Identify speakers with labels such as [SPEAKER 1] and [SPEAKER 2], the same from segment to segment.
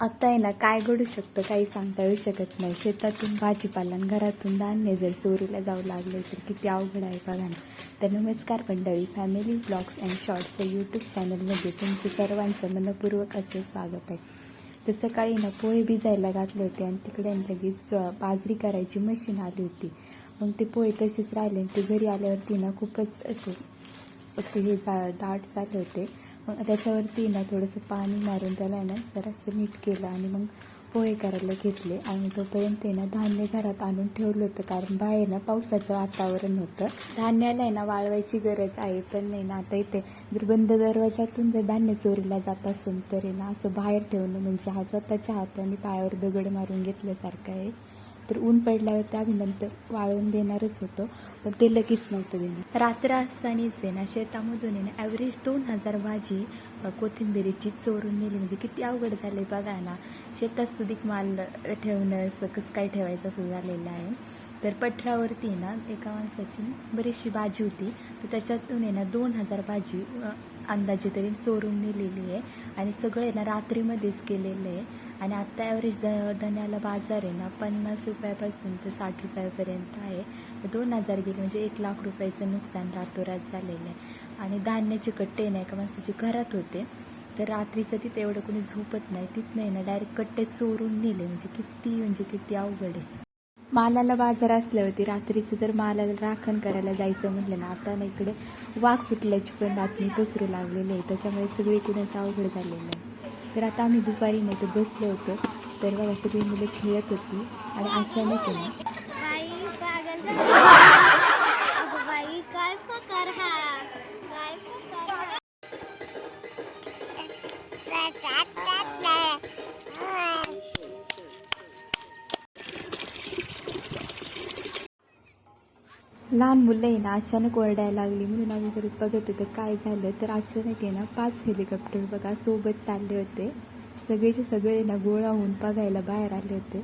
[SPEAKER 1] आता आहे ना काय घडू शकतं काही सांगता येऊ शकत नाही. शेतातून भाजीपाला आणि घरातून धान्य जर चोरीला जाऊ लागले तर किती अवघड आहे बघा ना. तर नमस्कार मंडळी फॅमिली ब्लॉग्स अँड शॉर्ट्स या यूट्यूब चॅनलमध्ये तुमचं सर्वांचं मनपूर्वक असे स्वागत आहे. तर सकाळी ना पोहे भिजायला घातले होते आणि तिकडे लगेच बाजरी करायची मशीन आली होती. मग ते पोहे तसेच राहिले आणि ते घरी आल्यावरती ना खूपच असे असे हे जा दाट झाले होते. मग त्याच्यावरती ना थोडंसं पाणी मारून त्याला आहे ना जरासं मीठ केलं आणि मग पोहे करायला घेतले. आणि तोपर्यंत ना धान्य घरात आणून ठेवलं होतं कारण बाहेर ना पावसाचं वातावरण होतं. धान्याला आहे ना वाळवायची गरज आहे पण नाही ना आता इथे जर बंद दरवाजातून जर धान्य चोरीला जात असेल तर आहे ना असं बाहेर ठेवणं म्हणजे हा स्वतःच्या हाताने पायावर दगड मारून घेतल्यासारखं आहे. तर ऊन पडल्यावर ते आम्ही नंतर वाळवून देणारच होतं पण ते लगेच नव्हतं देणार रात्र असतानाच आहे ना शेतामधून आहे ना ॲव्हरेज दोन हजार भाजी कोथिंबिरीची चोरून नेली. म्हणजे किती अवघड झाले बघा ना. शेतात सुधीक माल ठेवणं असं कसं काय ठेवायचं असं झालेलं आहे. तर पठरावरती ना एका माणसाची बरीचशी भाजी होती. तर त्याच्यातून आहे ना दोन हजार भाजी अंदाजे तरी चोरून नेलेली आहे. आणि सगळं आहे ना रात्रीमध्येच केलेलं आहे. आणि आत्ता ॲव्हरेज द धन्याला बाजार आहे ना पन्नास रुपयापासून ते साठ रुपयापर्यंत आहे. दोन हजार गेले म्हणजे एक लाख रुपयाचं नुकसान रातोरात झालेलं आहे. आणि धान्याचे कट्टे नाही का माणसाचे घरात होते. तर रात्रीचं तिथे एवढं कोणी झोपत नाही. तिथं नाही ना डायरेक्ट कट्टे चोरून नेले. म्हणजे किती म्हणजे किती अवघड आहे. मालाला बाजार असल्यावरती रात्रीचं जर मालाला राखण करायला जायचं म्हटलं ना आता ना इकडे वाघ सुटल्याची पण बातमी पसरू लागलेली आहे. त्याच्यामुळे सगळीकडूनच अवघड झालेलं आहे. तर आता आम्ही दुपारी नाही तर बसलो होतो. तर बघा सगळी मुलं खेळत होती आणि अचानक आहे ना लहान मुलं आहे ना अचानक ओरडायला लागली. म्हणून आम्ही परत बघत होतो काय झालं? तर अचानक आहे ना पाच हेलिकॉप्टर बघा सोबत चालले होते. सगळेचे सगळे ना गोळा होऊन बघायला बाहेर आले होते.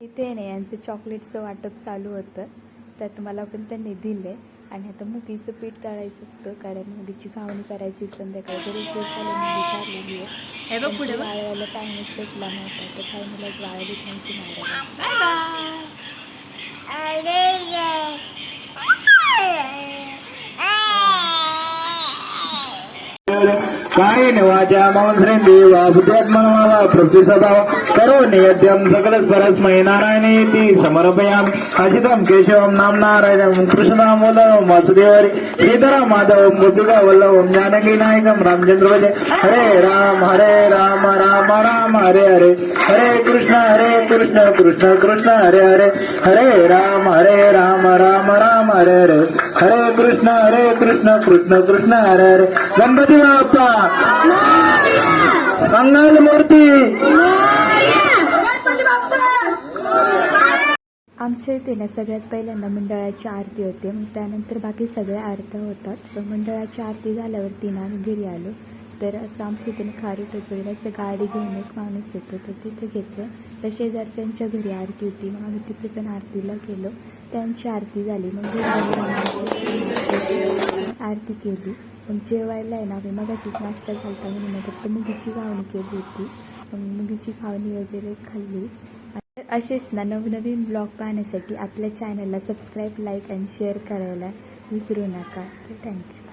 [SPEAKER 1] इथे नाही यांचं चॉकलेटचं वाटप चालू होतं. त्यात मला पण त्यांनी दिले आणि आता मुगीचं पीठ तळायचं होतं कारण मुगीची घावणी करायची संध्याकाळी दिवसाला मुगी चाललेली आहे.
[SPEAKER 2] हे.
[SPEAKER 1] वाळवायला टाइमच भेटला नव्हता तर काही मला वाळली त्यांची मारायला
[SPEAKER 3] अरे रे
[SPEAKER 4] काय वाचा मंत्रें देवा बुद्ध्यात्मनमावा प्रतिसदाव करो नियत्यम सकल परस्मै नारायणेति समर्पयामि। अचितं केशवं नाम नारायणं कृष्णं वल्लभं वासुदेवरि श्रीधरं माधवं गोपिका वल्लभं जानकी नायकं रामचंद्र भजे हरे राम हरे राम राम राम हरे हरे। हरे कृष्ण हरे कृष्ण कृष्ण कृष्ण हरे हरे। हरे राम हरे राम राम राम हरे हरे। हरे कृष्ण हरे कृष्ण कृष्ण कृष्ण हरे हरे। गणपती बाप्पा! मंगल मूर्ती
[SPEAKER 1] आमच्या इथे ना सगळ्यात पहिल्यांदा मंडळाची आरती होते. मग त्यानंतर बाकी सगळ्या आरत्या होतात. तर मंडळाची आरती झाल्यावरती ना आम्ही घरी आलो. तर असं आमच्या इथे खारी टोपळीला असं गाडी घेऊन एक माणूस येतो. तर तिथे घेतलं तर शेजारच्यांच्या घरी आरती होती. मग आम्ही तिथे पण आरतीला गेलो. त्यांची आरती झाली. मग आरती केली. मग जेवायला आहे ना आम्ही मगाशीच नाश्ता घालता म्हणून फक्त मुगीची खावणी केली होती. मग मुगीची खावणी वगैरे खाल्ली. असेच ना नवनवीन ब्लॉग पाहण्यासाठी आपल्या चॅनलला सबस्क्राईब लाईक आणि शेअर करायला विसरू नका. तर थँक्यू